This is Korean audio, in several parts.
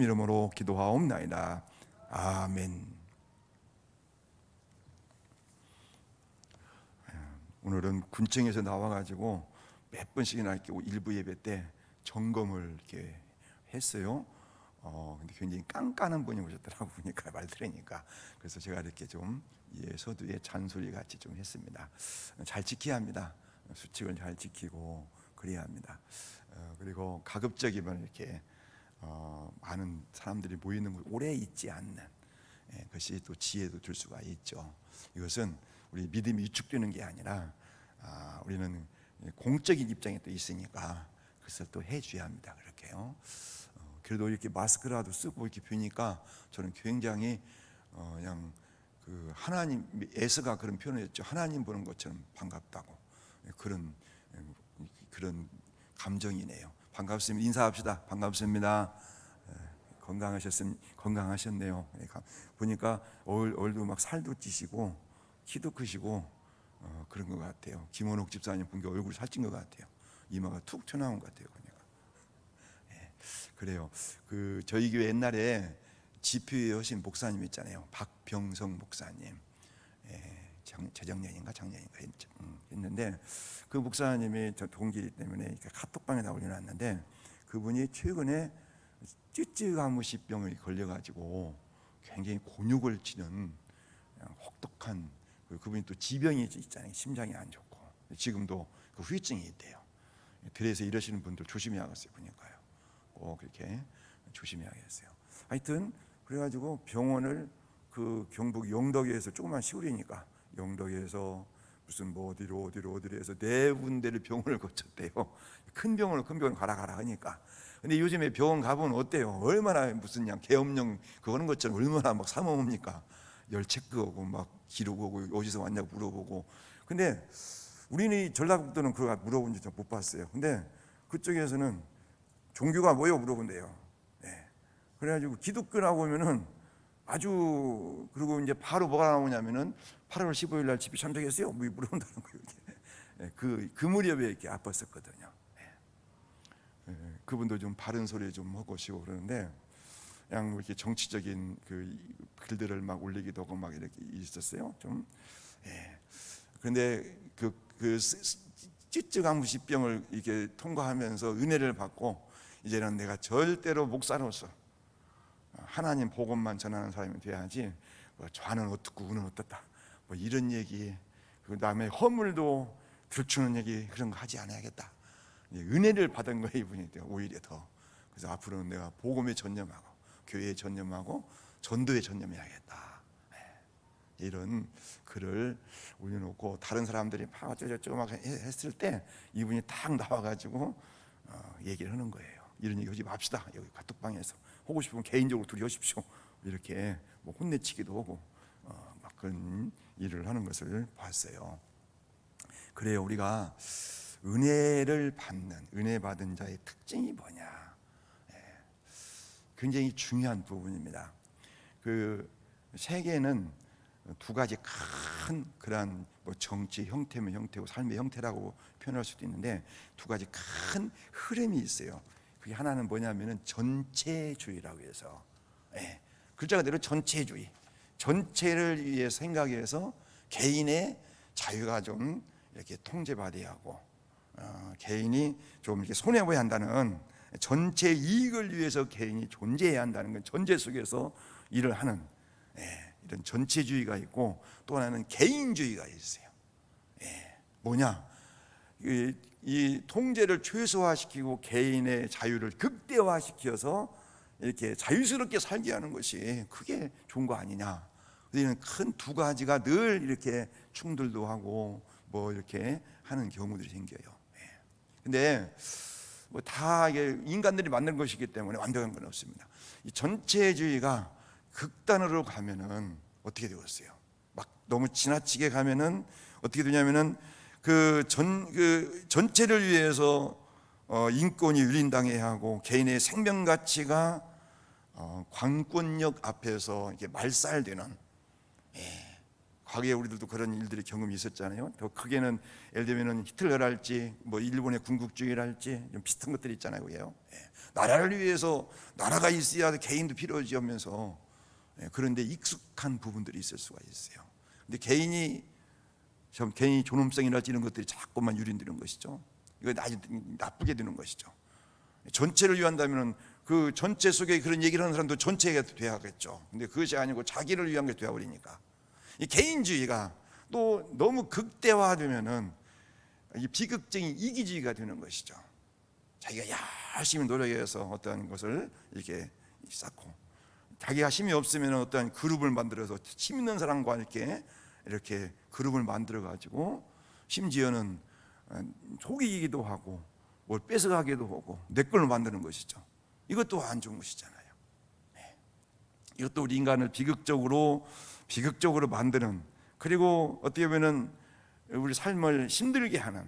이름으로 기도하옵나이다. 아멘. 오늘은 군청에서 나와가지고 몇 번씩이나 이렇게 일부 예배 때 점검을 이렇게 했어요. 어, 근데 굉장히 깐깐한 분이 오셨더라고 보니까 말 들으니까 그래서 제가 이렇게 좀 예, 서두에 잔소리 같이 좀 했습니다. 잘 지켜야 합니다. 수칙을 잘 지키고 그래야 합니다. 어, 그리고 가급적이면 이렇게 어, 많은 사람들이 모이는 곳 오래 있지 않는 예, 것이 또 지혜도 줄 수가 있죠. 이것은 우리 믿음이 위축되는 게 아니라 아, 우리는 공적인 입장에 또 있으니까 그것을 또 해줘야 합니다. 그렇게요. 어, 그래도 이렇게 마스크라도 쓰고 이렇게 뵈니까 저는 굉장히 어, 그냥 그 하나님 에스가 그런 표현했죠. 하나님 보는 것처럼 반갑다고 예, 그런 예, 그런 감정이네요. 반갑습니다. 인사합시다. 반갑습니다. 예, 건강하셨음 건강하셨네요. 예, 가- 보니까 얼, 얼도 막 살도 찌시고 키도 크시고 어, 그런 것 같아요. 김원옥 집사님 보니까 얼굴 살찐 것 같아요. 이마가 툭 튀어나온 것 같아요. 보니까. 예, 그래요. 그 저희 교회 옛날에 지표에 하신 목사님 있잖아요. 박병성 목사님. 예, 장- 재작년인가 작년인가 했, 음, 했는데 그 목사님이 저 동기 때문에 카톡방에다 올려놨는데 그분이 최근에 찌찌가무시병을 걸려가지고 굉장히 곤욕을 치는 그냥 혹독한 그- 그분이 또 지병이 있잖아요. 심장이 안 좋고 지금도 그 후유증이 있대요. 그래서 이러시는 분들 조심해야겠어요. 보니까요. 꼭 그렇게 조심해야겠어요. 하여튼 그래가지고 병원을 그 경북 영덕에서 조그만 시골이니까 영덕에서 무슨 뭐 어디로 어디로 어디로 해서 네 군데를 병원을 거쳤대요. 큰 병원을 큰 병원 가라 가라 하니까. 근데 요즘에 병원 가보면 어때요? 얼마나 무슨 그냥 계엄령 그거는 것처럼 얼마나 막 사모합니까? 열 체크하고 막 기록 오고 어디서 왔냐고 물어보고. 근데 우리는 이 전라북도는 그거 물어본 적 못 봤어요. 근데 그쪽에서는 종교가 뭐요 물어본대요. 예. 그래가지고 기독교라고 하면은 아주 그리고 이제 바로 뭐가 나오냐면은 8월 15일 날 집회 참석했어요. 뭐 물어본다는 거예요. 예, 그, 그 무렵에 이렇게 아팠었거든요. 예. 예, 그분도 좀 바른 소리 좀 하고 시고 그러는데 그냥 뭐 이렇게 정치적인 그 글들을 막 올리기도 하고 막 이렇게 있었어요. 좀. 예. 그런데 그, 그 찌찌강무시병을 이렇게 통과하면서 은혜를 받고 이제는 내가 절대로 목사로서 하나님 복음만 전하는 사람이 돼야지 뭐 좌는 어떻고 우는 어떻다 뭐 이런 얘기 그 다음에 허물도 들추는 얘기 그런 거 하지 않아야겠다. 은혜를 받은 거예요 이분이 오히려 더. 그래서 앞으로는 내가 복음에 전념하고 교회에 전념하고 전도에 전념해야겠다. 예. 이런 글을 올려놓고 다른 사람들이 막 어쩌고저쩌고 막 했을 때 이분이 딱 나와가지고 어, 얘기를 하는 거예요. 이런 얘기 하지 맙시다. 여기 카톡방에서. 하고 싶으면 개인적으로 둘이 하십시오. 이렇게 뭐 혼내치기도 하고 어, 막 그런 일을 하는 것을 봤어요 그래요 우리가 은혜를 받는 은혜 받은 자의 특징이 뭐냐 예, 굉장히 중요한 부분입니다 그 세계는 두 가지 큰 그러한 뭐 정치 형태면 형태고 삶의 형태라고 표현할 수도 있는데 두 가지 큰 흐름이 있어요. 그게 하나는 뭐냐면은 전체주의라고 해서 예, 글자 그대로 전체주의. 전체를 위해 생각해서 개인의 자유가 좀 이렇게 통제받아야 하고 어, 개인이 좀 이렇게 손해 보야 한다는 전체 이익을 위해서 개인이 존재해야 한다는 건 전제 속에서 일을 하는 예, 이런 전체주의가 있고 또 하나는 개인주의가 있어요. 예, 뭐냐? 이, 이 통제를 최소화시키고 개인의 자유를 극대화시켜서 이렇게 자유스럽게 살게 하는 것이 그게 좋은 거 아니냐? 우리는 큰두 가지가 늘 이렇게 충돌도 하고 뭐 이렇게 하는 경우들이 생겨요. 예. 근데 뭐 다 이게 인간들이 만든 것이기 때문에 완벽한 건 없습니다. 이 전체주의가 극단으로 가면은 어떻게 되겠어요? 막 너무 지나치게 가면은 어떻게 되냐면은 그 전 그 전체를 위해서 어, 인권이 유린당해야 하고 개인의 생명 가치가 어, 관권력 앞에서 이렇게 말살되는 예, 과거에 우리들도 그런 일들이 경험이 있었잖아요. 더 크게는 예를 들면은 히틀러랄지 뭐 일본의 군국주의랄지 좀 비슷한 것들이 있잖아요. 그게요. 예. 나라를 위해서 나라가 있어야 개인도 필요하지 하면서 예, 그런데 익숙한 부분들이 있을 수가 있어요. 근데 개인이 좀 개인이 존엄성이랄지 이런 것들이 자꾸만 유린되는 것이죠. 이거 나쁘게 되는 것이죠. 전체를 위한다면은 그 전체 속에 그런 얘기를 하는 사람도 전체가 돼야겠죠. 근데 그것이 아니고 자기를 위한 게 되어버리니까 이 개인주의가 또 너무 극대화되면은 이 비극적인 이기주의가 되는 것이죠. 자기가 열심히 노력해서 어떠한 것을 이렇게 쌓고 자기가 힘이 없으면 어떠한 그룹을 만들어서 힘 있는 사람과 이렇게 이렇게 그룹을 만들어 가지고 심지어는 어, 속이기도 하고 뭘 뺏어가기도 하고 내 걸로 만드는 것이죠. 이것도 안 좋은 것이잖아요. 네. 이것도 우리 인간을 비극적으로 비극적으로 만드는 그리고 어떻게 보면은 우리 삶을 힘들게 하는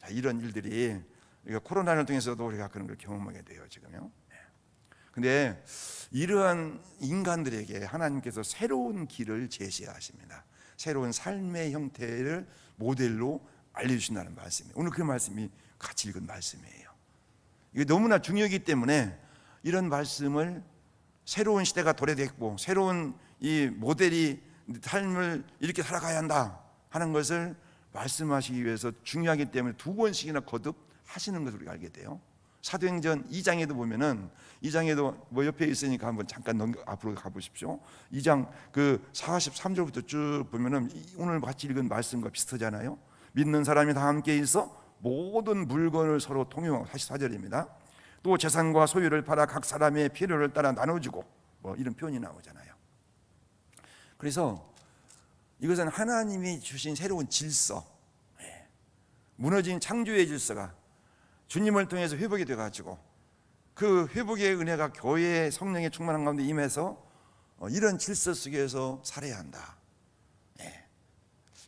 자, 이런 일들이 우리가 코로나를 통해서도 우리가 그런 걸 경험하게 돼요 지금요. 네. 근데 이러한 인간들에게 하나님께서 새로운 길을 제시하십니다. 새로운 삶의 형태를 모델로 알려주신다는 말씀이에요. 오늘 그 말씀이 같이 읽은 말씀이에요. 이게 너무나 중요하기 때문에 이런 말씀을 새로운 시대가 도래됐고 새로운 이 모델이 삶을 이렇게 살아가야 한다 하는 것을 말씀하시기 위해서 중요하기 때문에 두 번씩이나 거듭 하시는 것을 우리가 알게 돼요. 사도행전 2장에도 보면은 2장에도 뭐 옆에 있으니까 한번 잠깐 넘겨 앞으로 가 보십시오. 2장 그 43절부터 쭉 보면은 오늘 같이 읽은 말씀과 비슷하잖아요. 믿는 사람이 다 함께 있어 모든 물건을 서로 통용하고 44절입니다. 또 재산과 소유를 팔아 각 사람의 필요를 따라 나눠주고 뭐 이런 표현이 나오잖아요. 그래서 이것은 하나님이 주신 새로운 질서, 예. 무너진 창조의 질서가 주님을 통해서 회복이 돼가지고 그 회복의 은혜가 교회의 성령의 충만한 가운데 임해서 어, 이런 질서 속에서 살아야 한다. 예.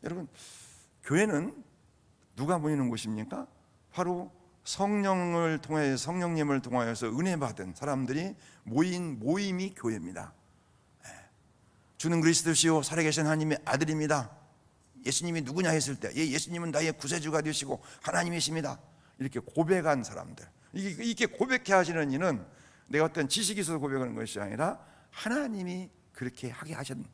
여러분 교회는 누가 모이는 곳입니까? 바로 성령을 통해 성령님을 통하여서 은혜 받은 사람들이 모인 모임이 교회입니다. 예. 주는 그리스도시요 살아계신 하나님의 아들입니다. 예수님이 누구냐 했을 때, 예, 예수님은 나의 구세주가 되시고 하나님이십니다. 이렇게 고백한 사람들. 이게 고백해 하시는 이는 내가 어떤 지식이 있어서 고백하는 것이 아니라 하나님이 그렇게 하게 하신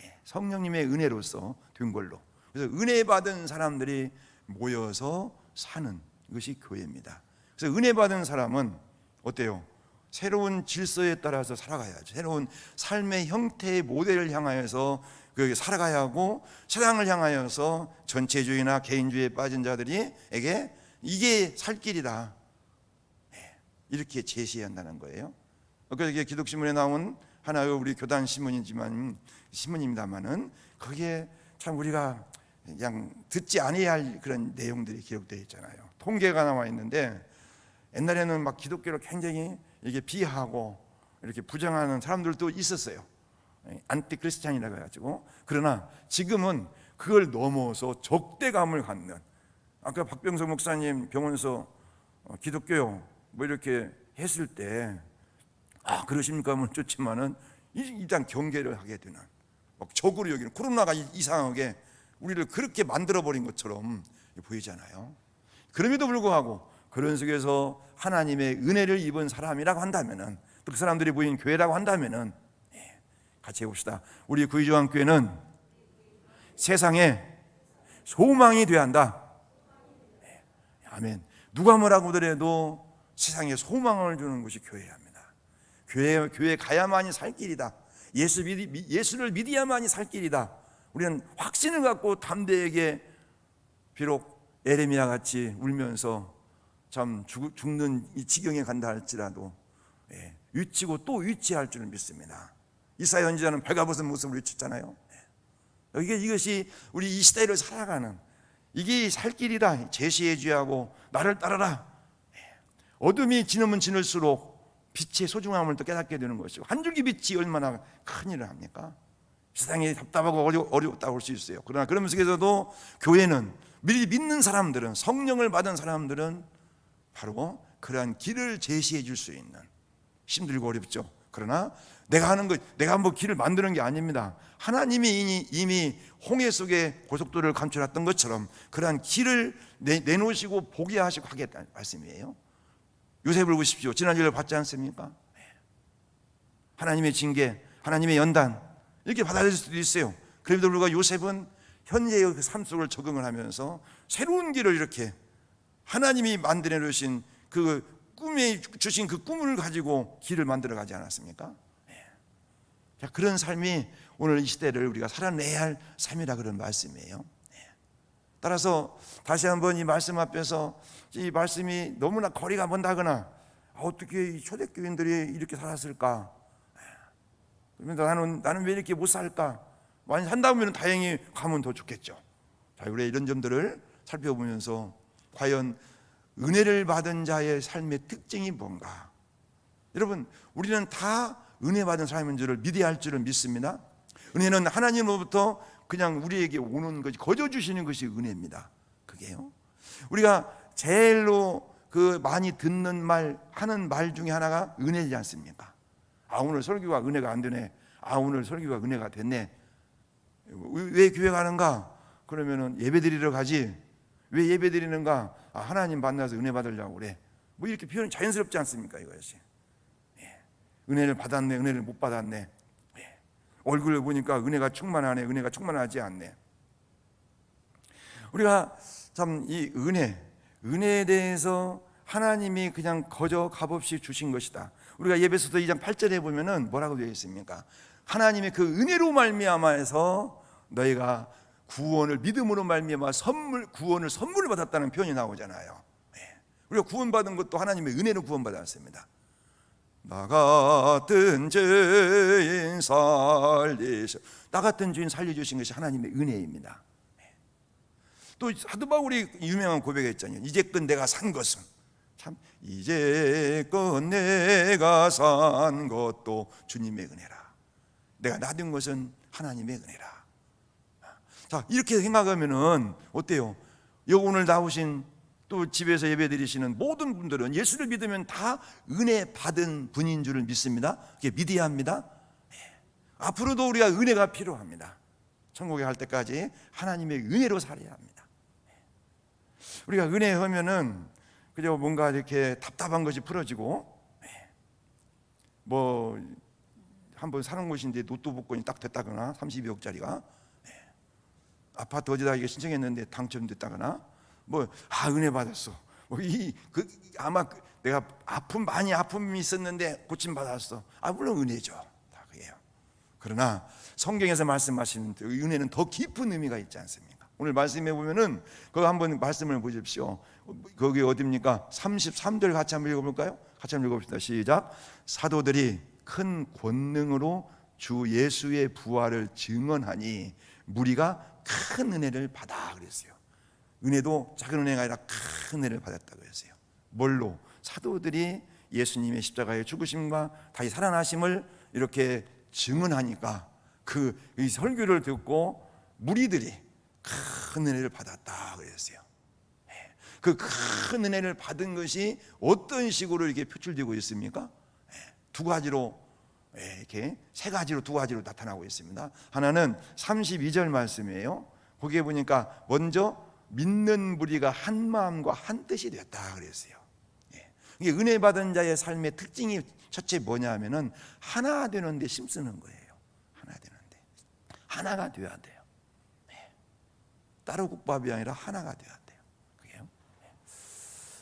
예, 성령님의 은혜로서 된 걸로. 그래서 은혜 받은 사람들이 모여서 사는 것이 교회입니다. 그래서 은혜 받은 사람은 어때요? 새로운 질서에 따라서 살아가야죠. 새로운 삶의 형태의 모델을 향하여서 그 살아가야 하고 세상을 향하여서 전체주의나 개인주의에 빠진 자들이에게 이게 살 길이다. 예, 이렇게 제시해야 한다는 거예요. 그래서 이게 기독신문에 나온 하나의 우리 교단 신문이지만 신문입니다만은 거기에 참 우리가 그냥 듣지 아니해야 할 그런 내용들이 기록되어 있잖아요. 통계가 나와 있는데 옛날에는 막 기독교를 굉장히 이게 비하하고 이렇게 부정하는 사람들도 있었어요. 안티 크리스찬이라고 해가지고 그러나 지금은 그걸 넘어서 적대감을 갖는 아까 박병석 목사님 병원에서 어, 기독교요 뭐 이렇게 했을 때 아 그러십니까 하면 좋지만은 일단 경계를 하게 되는 막 적으로 여기는 코로나가 이상하게 우리를 그렇게 만들어 버린 것처럼 보이잖아요. 그럼에도 불구하고 그런 속에서 하나님의 은혜를 입은 사람이라고 한다면은 또 그 사람들이 보인 교회라고 한다면은 예, 같이 해봅시다. 우리 구의조항교회는 세상에 소망이 돼야 한다. 예, 아멘. 누가 뭐라고 하더라도 세상에 소망을 주는 것이 교회입니다. 교회 교회 가야만이 살 길이다. 예수 믿 예수를 믿어야만이 살 길이다. 우리는 확신을 갖고 담대하게 비록 에레미야 같이 울면서 참 죽, 죽는 이 지경에 간다 할지라도 예, 위치고 또 위치할 줄을 믿습니다. 이사야 선지자는 배가 벗은 모습을 외쳤잖아요. 예. 이게 이것이 우리 이 시대를 살아가는 이게 살 길이다 제시해 주야고 나를 따라라. 예. 어둠이 지나면 지날수록 빛의 소중함을 또 깨닫게 되는 것이고 한 줄기 빛이 얼마나 큰 일을 합니까? 세상이 답답하고 어려, 어렵다고 할 수 있어요. 그러나 그런 속에서도 교회는 미리 믿는 사람들은 성령을 받은 사람들은 바로 그러한 길을 제시해 줄 수 있는 힘들고 어렵죠. 그러나 내가 하는 것, 내가 뭐 길을 만드는 게 아닙니다. 하나님이 이미, 홍해 속에 고속도로를 감춰놨던 것처럼 그러한 길을 내, 내놓으시고 보게 하시고 하겠다는 말씀이에요. 요셉을 보십시오. 지난주에 봤지 않습니까? 네. 하나님의 징계, 하나님의 연단 이렇게 받아들일 수도 있어요. 그럼에도 불구하고 요셉은 현재의 그 삶 속을 적응을 하면서 새로운 길을 이렇게 하나님이 만들어 놓으신 그 꿈에 주신 그 꿈을 가지고 길을 만들어 가지 않았습니까? 네. 자, 그런 삶이 오늘 이 시대를 우리가 살아내야 할 삶이라 그런 말씀이에요. 네. 따라서 다시 한번 이 말씀 앞에서 이 말씀이 너무나 거리가 먼다거나 아, 어떻게 이 초대교인들이 이렇게 살았을까? 그러면 나는 나는 왜 이렇게 못 살까? 만약 산다면 다행히 가면 더 좋겠죠. 자, 우리 이런 점들을 살펴보면서 과연 은혜를 받은 자의 삶의 특징이 뭔가? 여러분, 우리는 다 은혜 받은 삶인 줄을 믿어야 할 줄을 믿습니다. 은혜는 하나님으로부터 그냥 우리에게 오는 것이 거저 주시는 것이 은혜입니다. 그게요. 우리가 제일로 그 많이 듣는 말 하는 말 중에 하나가 은혜지 않습니까? 아 오늘 설교가 은혜가 안 되네. 아 오늘 설교가 은혜가 됐네. 왜 교회 가는가? 그러면은 예배 드리러 가지. 왜 예배 드리는가? 아, 하나님 만나서 은혜 받으려고 그래. 뭐 이렇게 표현 자연스럽지 않습니까? 이것이. 예. 은혜를 받았네, 은혜를 못 받았네. 예. 얼굴을 보니까 은혜가 충만하네, 은혜가 충만하지 않네. 우리가 참 이 은혜, 은혜에 대해서 하나님이 그냥 거저 값없이 주신 것이다. 우리가 예배서도 2장 8절에 보면은 뭐라고 되어 있습니까? 하나님의 그 은혜로 말미암아서 너희가 구원을 믿음으로 말미암아 선물 구원을 선물을 받았다는 표현이 나오잖아요. 네. 우리가 구원받은 것도 하나님의 은혜로 구원받았습니다. 나 같은 죄인 살리셔. 나 같은 죄인 살려주신 것이 하나님의 은혜입니다. 네. 또 사도 바울이 유명한 고백했잖아요. 이제껏 내가 산 것은 참 이제껏 내가 산 것도 주님의 은혜라. 내가 나둔 것은 하나님의 은혜라. 자 이렇게 생각하면은 어때요? 여기 오늘 나오신 또 집에서 예배 드리시는 모든 분들은 예수를 믿으면 다 은혜 받은 분인 줄을 믿습니다. 그게 믿어야 합니다. 네. 앞으로도 우리가 은혜가 필요합니다. 천국에 갈 때까지 하나님의 은혜로 살아야 합니다. 네. 우리가 은혜 하면은 그저 뭔가 이렇게 답답한 것이 풀어지고 네. 뭐 한번 사는 곳인데 로또 복권이 딱 됐다거나 32억짜리가 아파트 어디다 이게 신청했는데 당첨됐다거나 뭐 아 은혜 받았어. 뭐 이그 아마 그 내가 아픔 많이 아픔이 있었는데 고침 받았어. 아 물론 은혜죠. 다 그게요. 그러나 성경에서 말씀하시는 그 은혜는 더 깊은 의미가 있지 않습니까? 오늘 말씀해 보면은 그 한번 말씀을 보십시오. 거기 어디입니까? 33절 같이 한번 읽어볼까요? 같이 한번 읽어봅시다. 시작. 사도들이 큰 권능으로 주 예수의 부활을 증언하니 무리가 큰 은혜를 받아 그랬어요. 은혜도 작은 은혜가 아니라 큰 은혜를 받았다고 했어요. 뭘로? 사도들이 예수님의 십자가의 죽으심과 다시 살아나심을 이렇게 증언하니까 그 설교를 듣고 무리들이 큰 은혜를 받았다 그랬어요. 그 큰 은혜를 받은 것이 어떤 식으로 이렇게 표출되고 있습니까? 두 가지로 예, 이렇게 세 가지로 두 가지로 나타나고 있습니다. 하나는 32절 말씀이에요. 거기에 보니까 먼저 믿는 무리가 한 마음과 한 뜻이 되었다 그랬어요. 예. 이게 은혜 받은 자의 삶의 특징이 첫째 뭐냐면은 하나 되는데 힘쓰는 거예요. 하나 되는데 하나가 되어야 돼요. 네. 따로 국밥이 아니라 하나가 되어야 돼요. 그게요. 네.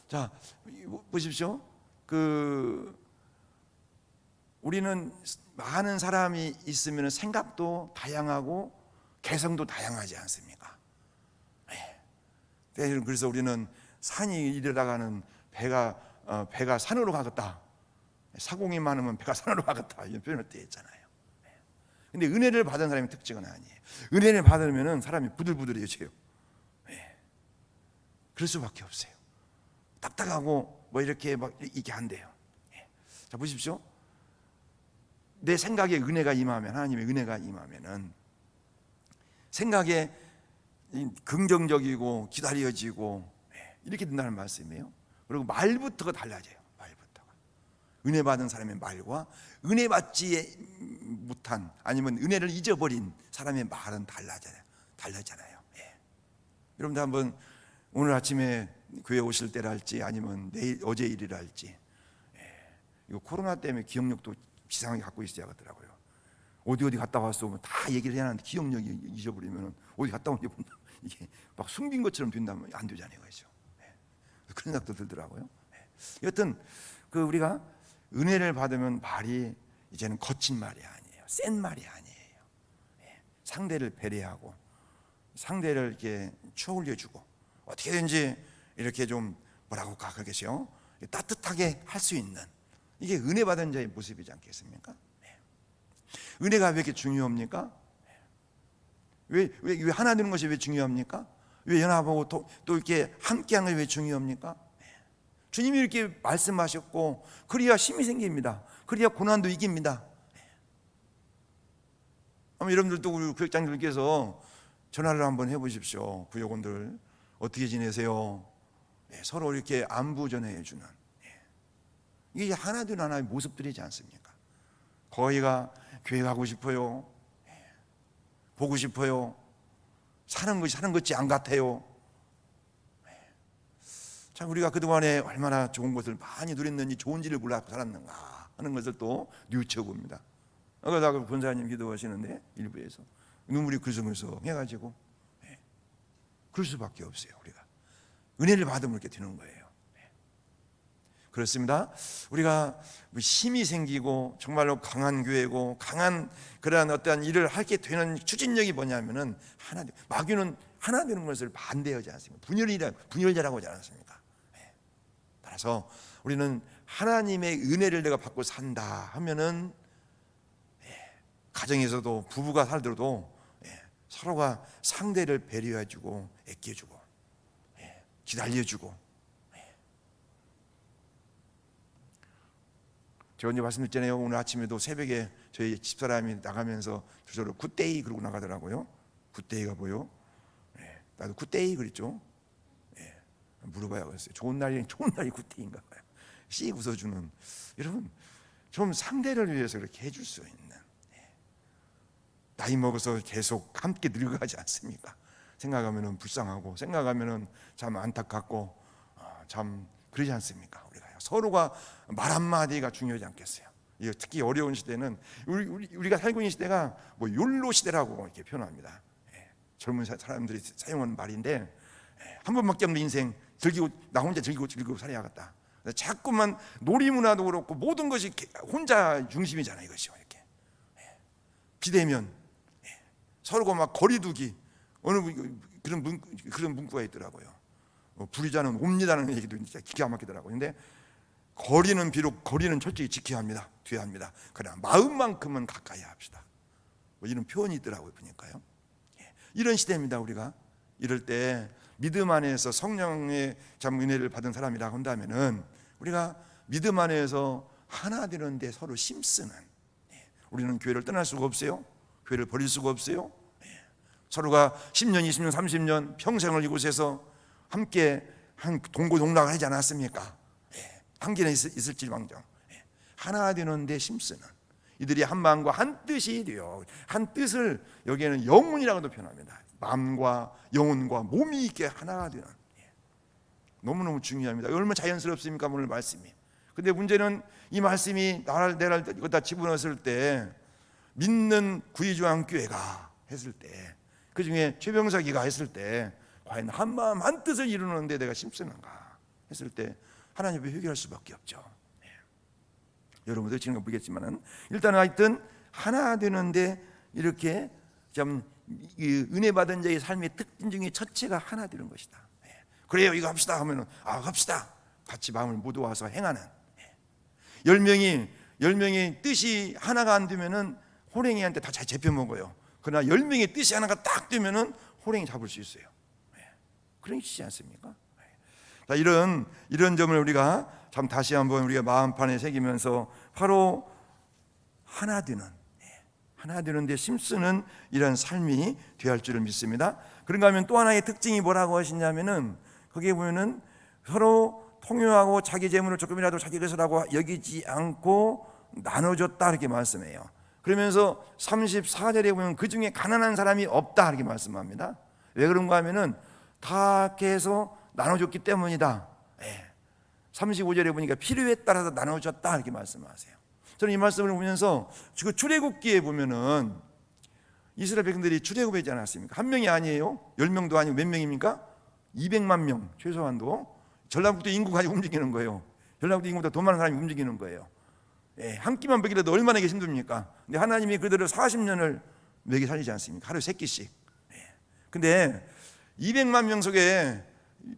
자 보십시오. 그 우리는 많은 사람이 있으면 생각도 다양하고 개성도 다양하지 않습니까? 네. 그래서 우리는 산이 이르다가는 배가 어, 배가 산으로 가겠다. 사공이 많으면 배가 산으로 가겠다. 이런 표현을 때 있잖아요. 네. 근데 은혜를 받은 사람의 특징은 아니에요. 은혜를 받으면 사람이 부들부들해져요. 네. 그럴 수밖에 없어요. 딱딱하고 뭐 이렇게 막 이게 안 돼요. 네. 자 보십시오. 내 생각에 은혜가 임하면 하나님의 은혜가 임하면은 생각에 긍정적이고 기다려지고 네, 이렇게 된다는 말씀이에요. 그리고 말부터가 달라져요. 말부터가 은혜 받은 사람의 말과 은혜 받지 못한 아니면 은혜를 잊어버린 사람의 말은 달라잖아요. 달라잖아요. 예. 여러분들 한번 오늘 아침에 교회 오실 때랄지 아니면 내일 어제 일이랄지 예. 이거 코로나 때문에 기억력도 비상하게 갖고 있어야 하더라고요. 어디 어디 갔다 왔어 뭐다 얘기를 해놨는데 기억력이 잊어버리면 어디 갔다 온지. 이게 막 숨긴 것처럼 된다면 안 되잖아요, 그죠? 예. 그런 생각도 들더라고요. 예. 여튼 그 우리가 은혜를 받으면 말이 이제는 거친 말이 아니에요, 센 말이 아니에요. 예. 상대를 배려하고 상대를 이렇게 추올려주고 어떻게든지 이렇게 좀 뭐라고 가겠어요? 따뜻하게 할 수 있는 이게 은혜 받은 자의 모습이지 않겠습니까? 네. 은혜가 왜 이렇게 중요합니까? 왜, 왜, 왜 하나 되는 것이 왜 중요합니까? 왜 연합하고 또, 또 이렇게 함께하는 게왜 중요합니까? 네. 주님이 이렇게 말씀하셨고 그래야 힘이 생깁니다. 그래야 고난도 이깁니다. 네. 아마 여러분들도 우리 교육장님들께서 전화를 한번 해보십시오. 구역원들 어떻게 지내세요? 네, 서로 이렇게 안부 전해 주는 이게 하나 둘 하나의 모습들이지 않습니까? 거기가 교회 가고 싶어요. 예. 보고 싶어요. 사는 것이 사는 것이 안 같아요. 예. 참 우리가 그동안에 얼마나 좋은 것을 많이 누렸는지 좋은지를 몰라서 살았는가 하는 것을 또 뉘우쳐 봅니다. 아까 그 권사님 기도하시는데 일부에서 눈물이 글썽글썽 해가지고 예. 그럴 수밖에 없어요 우리가 은혜를 받으면 이렇게 되는 거예요. 그렇습니다. 우리가 뭐 힘이 생기고 정말로 강한 교회고 강한 그러한 어떠한 일을 하게 되는 추진력이 뭐냐면은 하나 마귀는 하나 되는 것을 반대하지 않습니까? 분열이라 분열자라고 하지 않습니까? 네. 따라서 우리는 하나님의 은혜를 내가 받고 산다 하면은 예, 가정에서도 부부가 살더라도 예, 서로가 상대를 배려해주고 애껴주고 예, 기다려주고 제가 언제 말씀드렸잖아요. 오늘 아침에도 새벽에 저희 집사람이 나가면서 저절로 굿데이 그러고 나가더라고요. 굿데이가 뭐요? 예, 나도 굿데이 그랬죠. 예, 물어봐야겠어요. 좋은 날이 좋은 날이 굿데이인가 봐요. 씩 웃어주는 여러분 좀 상대를 위해서 그렇게 해줄 수 있는 예. 나이 먹어서 계속 함께 늙어가지 않습니까? 생각하면은 불쌍하고 생각하면은 참 안타깝고 아, 참 그러지 않습니까? 우리가 서로가 말 한마디가 중요하지 않겠어요. 특히 어려운 시대는 우리, 우리가 살고 있는 시대가 뭐 욜로 시대라고 이렇게 표현합니다. 예, 젊은 사- 사람들이 사용하는 말인데 예, 한 번밖에 없는 인생 즐기고 나 혼자 즐기고 즐기고 살아야겠다. 자꾸만 놀이 문화도 그렇고 모든 것이 혼자 중심이잖아요. 이것이요 이렇게 예, 비대면 예, 서로가 막 거리두기 어느 분- 그런 문, 그런 문구가 있더라고요. 어, 부리자는 옵니다는 얘기도 진짜 기가 막히더라고요. 근데 거리는 비록 거리는 철저히 지켜야 합니다. 뒤야 합니다. 그러나 마음만큼은 가까이 합시다. 뭐 이런 표현이 있더라고요. 보니까요. 예, 이런 시대입니다. 우리가 이럴 때 믿음 안에서 성령의 참 은혜를 받은 사람이라 한다면은 우리가 믿음 안에서 하나 되는데 서로 힘쓰는 예, 우리는 교회를 떠날 수가 없어요. 교회를 버릴 수가 없어요. 예, 서로가 10년, 20년, 30년 평생을 이곳에서 함께 한 동고동락을 하지 않았습니까? 예, 한계는 있을, 있을지망정 예, 하나 되는데 힘쓰는 이들이 한 마음과 한 뜻이 되어 한 뜻을 여기에는 영혼이라고도 표현합니다. 마음과 영혼과 몸이 있게 하나가 되는 예, 너무너무 중요합니다. 얼마나 자연스럽습니까 오늘 말씀이. 근데 문제는 이 말씀이 나를 내를 이거 다 집어넣었을 때 믿는 구이주한 교회가 했을 때 그 중에 최병석이가 했을 때 과연 한 마음 한 뜻을 이루는데 내가 힘쓰는가 했을 때 하나님 앞에 회개할 수밖에 없죠. 예. 여러분들 지는 거 모르겠지만은 일단 하여튼 하나 되는데 이렇게 좀이 은혜 받은 자의 삶의 특징 중에 첫째가 하나 되는 것이다. 예. 그래요 이거 합시다 하면은 아 합시다 같이 마음을 모두와서 행하는 예. 열 명이 열 명의 뜻이 하나가 안 되면은 호랭이한테 다 잘 잡혀 먹어요. 그러나 열 명의 뜻이 하나가 딱 되면은 호랭이 잡을 수 있어요. 예. 그런 것이지 않습니까? 예. 자, 이런 이런 점을 우리가 참 다시 한번 우리가 마음판에 새기면서 바로 하나 되는 예, 하나 되는데 힘쓰는 이런 삶이 되어야 할 줄을 믿습니다. 그런가 하면 또 하나의 특징이 뭐라고 하시냐면은 거기에 보면은 서로 통요하고 자기 재물을 조금이라도 자기 것이라고 여기지 않고 나눠줬다 이렇게 말씀해요. 그러면서 34절에 보면 그 중에 가난한 사람이 없다 이렇게 말씀합니다. 왜 그런가 하면은 다 해서 나눠줬기 때문이다. 예. 35절에 보니까 필요에 따라서 나눠줬다 이렇게 말씀하세요. 저는 이 말씀을 보면서 지금 출애굽기에 보면은 이스라엘 백성들이 출애굽하지 않았습니까? 한 명이 아니에요. 열 명도 아니고 몇 명입니까? 200만 명 최소한도 전라북도 인구 가지고 움직이는 거예요. 전라북도 인구보다 더 많은 사람이 움직이는 거예요. 예, 한 끼만 먹이라도 얼마나 이게 힘듭니까? 근데 하나님이 그들을 40년을 먹이 살리지 않습니까? 하루에 세 끼씩. 예. 근데 200만 명 속에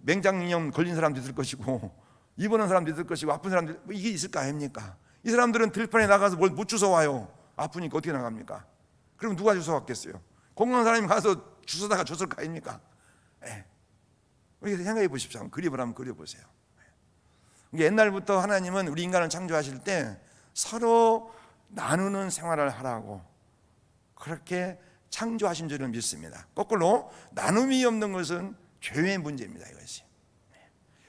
맹장염 걸린 사람도 있을 것이고 입원한 사람도 있을 것이고 아픈 사람들 뭐 이게 있을까 아닙니까? 이 사람들은 들판에 나가서 뭘 못 주워 와요. 아프니까 어떻게 나갑니까? 그럼 누가 주워 왔겠어요? 건강한 사람이 가서 주워다가 줬을 거 아닙니까? 예. 우리 생각해 보십시오. 한번 그려보세요. 이게 옛날부터 하나님은 우리 인간을 창조하실 때 서로 나누는 생활을 하라고 그렇게 창조하신 줄을 믿습니다. 거꾸로 나눔이 없는 것은 죄의 문제입니다. 이것이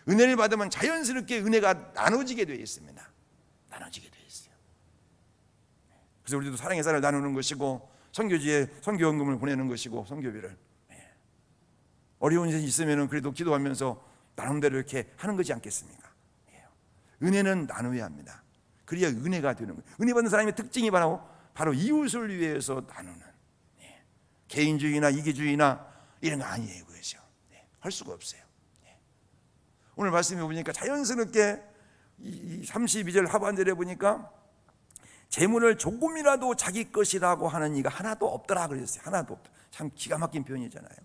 은혜를 받으면 자연스럽게 은혜가 나눠지게 되어 있습니다. 나눠지게 되어 있어요. 그래서 우리도 사랑의 쌀을 나누는 것이고 선교지에 선교원금을 보내는 것이고 선교비를 예. 어려운 일이 있으면 그래도 기도하면서 나름대로 이렇게 하는 거지 않겠습니까? 예. 은혜는 나눠야 합니다. 그래야 은혜가 되는 거예요. 은혜 받는 사람의 특징이 바로 바로 이웃을 위해서 나누는 예. 개인주의나 이기주의나 이런 거 아니에요, 그것이요. 예. 할 수가 없어요. 예. 오늘 말씀해 보니까 자연스럽게 이 32절 하반절에 보니까 재물을 조금이라도 자기 것이라고 하는 이가 하나도 없더라 그랬어요. 하나도 없다. 참 기가 막힌 표현이잖아요.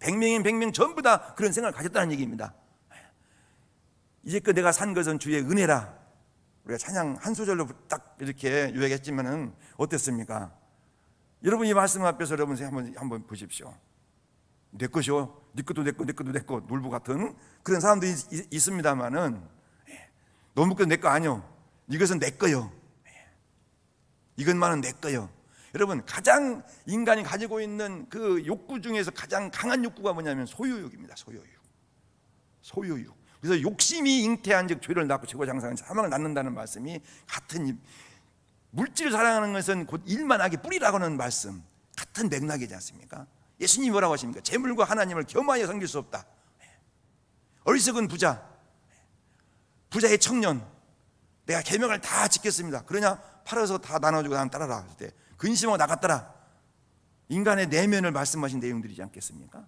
100명인 100명 전부 다 그런 생각을 가졌다는 얘기입니다. 이제껏 내가 산 것은 주의 은혜라. 우리가 찬양 한 소절로 딱 이렇게 요약했지만은 어땠습니까? 여러분 이 말씀 앞에서 여러분 한번 한번 보십시오. 내 것이요, 네 것도 내 것, 내 것도 내 것, 놀부 같은 그런 사람도 있습니다만은 예. 너무 것내거 아니요. 이것은 내 거요. 예. 이것만은 내 거요. 여러분 가장 인간이 가지고 있는 그 욕구 중에서 가장 강한 욕구가 뭐냐면 소유욕입니다. 소유욕. 소유욕. 그래서 욕심이 잉태한 즉 죄를 낳고 최고 장상은 사망을 낳는다는 말씀이 같은 물질을 사랑하는 것은 곧 일만 하기 뿌리라고 하는 말씀 같은 맥락이지 않습니까? 예수님이 뭐라고 하십니까? 재물과 하나님을 겸하여 섬길 수 없다. 어리석은 부자, 부자의 청년, 내가 계명을 다 지켰습니다. 그러냐 팔아서 다 나눠주고 난 따라라. 그때 근심하고 나갔더라. 인간의 내면을 말씀하신 내용들이지 않겠습니까?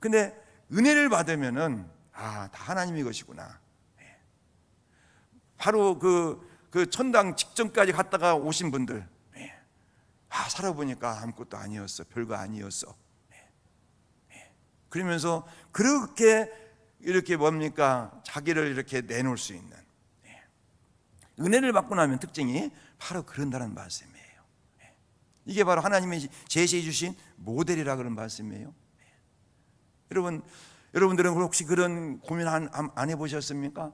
근데 은혜를 받으면은 아, 다 하나님의 것이구나. 바로 그, 그 천당 직전까지 갔다가 오신 분들, 아, 살아보니까 아무것도 아니었어. 별거 아니었어. 그러면서 그렇게 이렇게 뭡니까? 자기를 이렇게 내놓을 수 있는. 은혜를 받고 나면 특징이 바로 그런다는 말씀이에요. 이게 바로 하나님이 제시해 주신 모델이라 그런 말씀이에요. 여러분, 여러분들은 혹시 그런 고민 안, 안 해보셨습니까?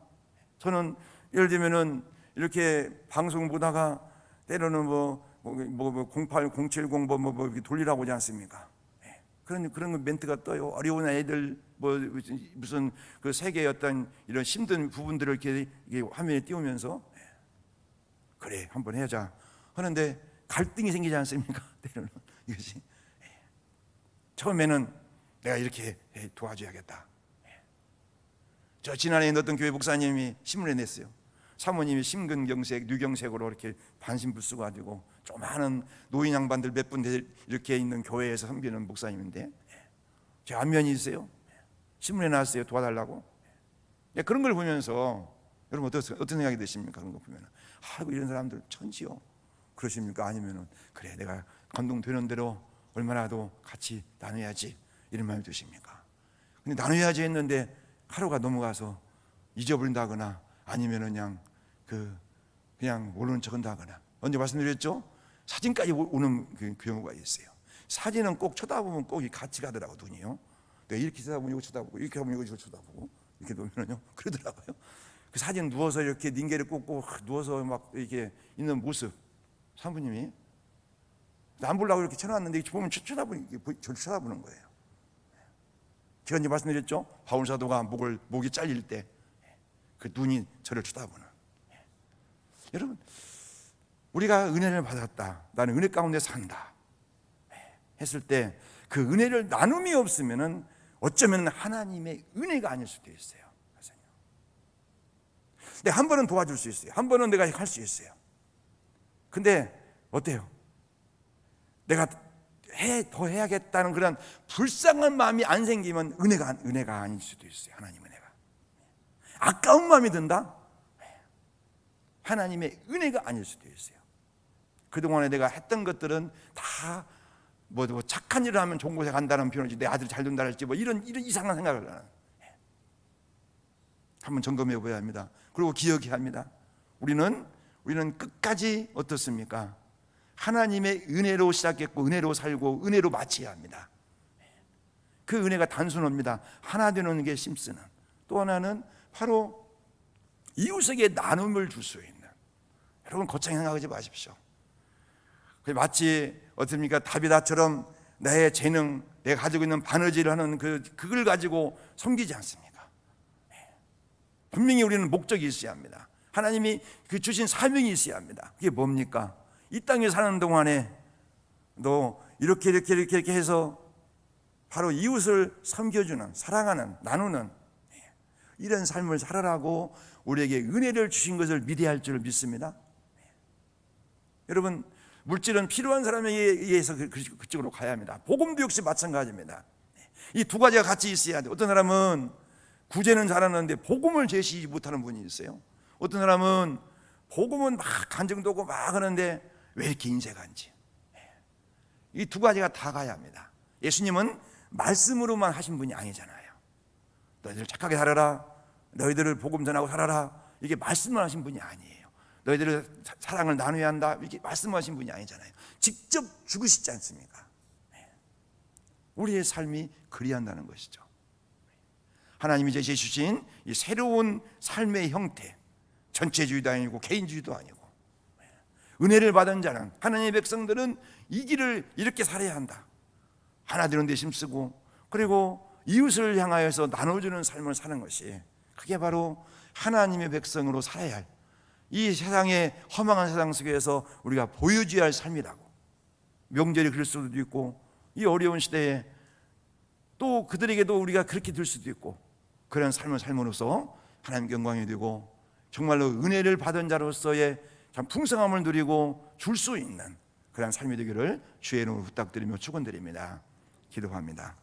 저는 예를 들면은 이렇게 방송 보다가 때로는 뭐, 뭐, 뭐, 뭐 08, 070, 뭐, 뭐, 뭐 돌리라고 하지 않습니까? 예. 그런, 그런 멘트가 떠요. 어려운 애들, 뭐, 무슨 그 세계의 어떤 이런 힘든 부분들을 이렇게, 이렇게 화면에 띄우면서 예. 그래, 한번 해자. 하는데 갈등이 생기지 않습니까? 때로는 이것이. 예. 처음에는 내가 이렇게 도와줘야겠다. 저 지난해 어떤 교회 목사님이 신문에 냈어요. 사모님이 심근경색, 뇌경색으로 이렇게 쓰고 가지고 좀 많은 노인 양반들 몇 분 이렇게 있는 교회에서 섬기는 목사님인데 제 안면이 있어요. 신문에 나왔어요. 도와달라고. 그런 걸 보면서 여러분 어떤, 어떤 생각이 드십니까? 그런 거 보면 아이고 이런 사람들 천지요. 그러십니까? 아니면은 그래 내가 감동되는 대로 얼마나도 같이 나눠야지 이런 마음이 드십니까? 근데 나눠야지 했는데 하루가 넘어가서 잊어버린다거나 아니면은 그냥 그 그냥 모르는 척 한다거나 언제 말씀드렸죠? 사진까지 오는 그, 그 경우가 있어요. 사진은 꼭 쳐다보면 꼭 같이 가더라고 눈이요. 내가 이렇게 쳐다보면 이거 쳐다보고 이렇게 하면 이거 쳐다보고 이렇게 놓으면요 그러더라고요. 그 사진 누워서 이렇게 닌게를 꽂고 누워서 막 이렇게 있는 모습 사부님이 안 보려고 이렇게 쳐놨는데 보면 쳐다보는 저를 쳐다보는 거예요. 제가 이제 말씀드렸죠. 바울 사도가 목을 목이 잘릴 때 그 눈이 저를 쳐다보는. 예. 여러분, 우리가 은혜를 받았다. 나는 은혜 가운데 산다. 예. 했을 때 그 은혜를 나눔이 없으면은 어쩌면 하나님의 은혜가 아닐 수도 있어요. 근데 한 번은 도와줄 수 있어요. 한 번은 내가 할 수 있어요. 근데 어때요? 내가 해, 더 해야겠다는 그런 불쌍한 마음이 안 생기면 은혜가 은혜가 아닐 수도 있어요. 하나님 은혜가 아까운 마음이 든다. 하나님의 은혜가 아닐 수도 있어요. 그 동안에 내가 했던 것들은 다 뭐, 뭐 착한 일을 하면 좋은 곳에 간다는 표현이지 내 아들 잘 된다 할지 뭐 이런 이런 이상한 생각을 하는. 한번 점검해 봐야 합니다. 그리고 기억해야 합니다. 우리는 우리는 끝까지 어떻습니까? 하나님의 은혜로 시작했고 은혜로 살고 은혜로 마쳐야 합니다. 그 은혜가 단순합니다. 하나 되는 게 심쓰는. 또 하나는 바로 이웃에게 나눔을 줄 수 있는. 여러분 거창히 생각하지 마십시오. 그 마치 어떻습니까? 다비다처럼 나의 재능, 내가 가지고 있는 바느질을 하는 그 그걸 가지고 섬기지 않습니까? 분명히 우리는 목적이 있어야 합니다. 하나님이 그 주신 사명이 있어야 합니다. 그게 뭡니까? 이 땅에 사는 동안에 너 이렇게 이렇게 이렇게 이렇게 해서 바로 이웃을 섬겨주는, 사랑하는, 나누는 이런 삶을 살아라고 우리에게 은혜를 주신 것을 미래할 줄 믿습니다. 여러분 물질은 필요한 사람에 의해서 그- 그- 그쪽으로 가야 합니다. 복음도 역시 마찬가지입니다. 이 두 가지가 같이 있어야 돼. 어떤 사람은 구제는 잘하는데 복음을 제시하지 못하는 분이 있어요. 어떤 사람은 복음은 막 간증도고 막 하는데 왜 이렇게 인색한지. 이 두 가지가 다 가야 합니다. 예수님은 말씀으로만 하신 분이 아니잖아요. 너희들 착하게 살아라. 너희들을 복음 전하고 살아라. 이게 말씀을 하신 분이 아니에요. 너희들을 사- 사랑을 나눠야 한다. 이렇게 말씀하신 분이 아니잖아요. 직접 죽으시지 않습니까? 네. 우리의 삶이 그리한다는 것이죠. 하나님이 제시해 주신 이 새로운 삶의 형태, 전체주의도 아니고 개인주의도 아니고 은혜를 받은 자는 하나님의 백성들은 이 길을 이렇게 살아야 한다. 하나 되는 데 힘쓰고 그리고 이웃을 향하여서 나눠주는 삶을 사는 것이 그게 바로 하나님의 백성으로 살아야 할 이 세상의 허망한 세상 속에서 우리가 보여줘야 할 삶이라고 명절이 그럴 수도 있고 이 어려운 시대에 또 그들에게도 우리가 그렇게 될 수도 있고 그런 삶을 삶으로써 하나님 영광이 되고 정말로 은혜를 받은 자로서의 참 풍성함을 누리고 줄 수 있는 그런 삶이 되기를 주의 이름으로 부탁드리며 축원드립니다. 기도합니다.